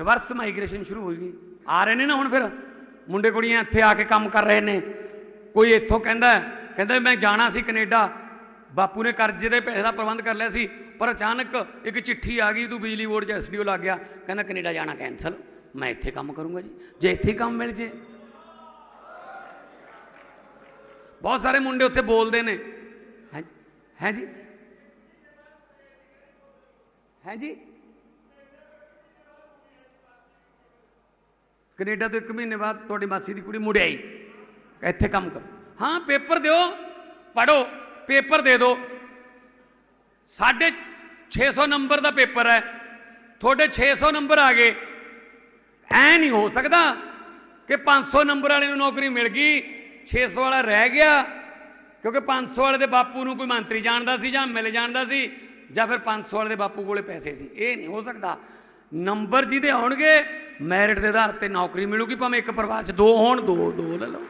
Reverse migration ਸ਼ੁਰੂ ਹੋ ਗਈ। ਆ ਰਹੇ ਨੇ ਨਾ ਹੁਣ ਫਿਰ। ਮੁੰਡੇ ਕੁੜੀਆਂ ਇੱਥੇ ਆ ਕੇ ਕੰਮ ਕਰ ਰਹੇ ਨੇ। ਕੋਈ ਇੱਥੋਂ ਕਹਿੰਦਾ ਕਹਿੰਦਾ ਮੈਂ ਜਾਣਾ ਸੀ ਕੈਨੇਡਾ। ਬਾਪੂ ਨੇ ਕਰਜ਼ੇ ਦੇ ਪੈਸੇ ਦਾ ਪ੍ਰਬੰਧ ਕਰ ਲਿਆ ਸੀ, ਪਰ ਅਚਾਨਕ ਇੱਕ ਚਿੱਠੀ ਆ ਗਈ ਤੂੰ ਬਿਜਲੀ ਬੋਰਡ 'ਚ ਐਸਡੀਓ ਲੱਗ ਗਿਆ। ਕਹਿੰਦਾ ਕੈਨੇਡਾ ਜਾਣਾ ਕੈਨਸਲ ਮੈਂ ਇੱਥੇ ਕੰਮ ਕਰੂੰਗਾ ਜੀ। ਜੇ ਇੱਥੇ ਕੰਮ ਮਿਲ ਜੇ। ਬਹੁਤ ਸਾਰੇ ਮੁੰਡੇ ਉੱਥੇ ਬੋਲਦੇ ਨੇ। ਹੈ ਹੈ ਜੀ ਹੈ ਜੀ ਕੈਨੇਡਾ ਤੋਂ ਇੱਕ ਮਹੀਨੇ ਬਾਅਦ ਤੁਹਾਡੀ ਮਾਸੀ ਦੀ ਕੁੜੀ ਮੁੜ ਆਈ। ਇੱਥੇ ਕੰਮ ਕਰ। ਹਾਂ, ਪੇਪਰ ਦਿਓ ਪੜੋ ਪੇਪਰ ਦੇ ਦਿਓ। ਸਾਢੇ 600 ਨੰਬਰ ਦਾ ਪੇਪਰ ਹੈ। ਤੁਹਾਡੇ 600 ਨੰਬਰ ਆ ਗਏ। ਐ ਨਹੀਂ ਹੋ ਸਕਦਾ ਕਿ 500 ਨੰਬਰ ਵਾਲੇ ਨੂੰ ਨੌਕਰੀ ਮਿਲ ਗਈ 600 ਵਾਲਾ ਰਹਿ ਗਿਆ, ਕਿਉਂਕਿ 500 ਵਾਲੇ ਦੇ ਬਾਪੂ ਨੂੰ ਕੋਈ ਮੰਤਰੀ ਜਾਣਦਾ ਸੀ ਜਾਂ ਮਿਲ ਜਾਣਦਾ ਸੀ, ਜਾਂ ਫਿਰ 500 ਵਾਲੇ ਦੇ ਬਾਪੂ ਕੋਲੇ ਪੈਸੇ ਸੀ। ਇਹ ਨਹੀਂ ਹੋ ਸਕਦਾ। ਨੰਬਰ ਜਿਹਦੇ ਆਉਣਗੇ ਮੈਰਿਟ ਦੇ ਆਧਾਰ ਤੇ ਨੌਕਰੀ ਮਿਲੂਗੀ, ਭਾਵੇਂ ਇੱਕ ਪਰਿਵਾਰ 'ਚ ਦੋ ਹੋਣ, ਦੋ ਦੋ ਲੈ ਲਓ।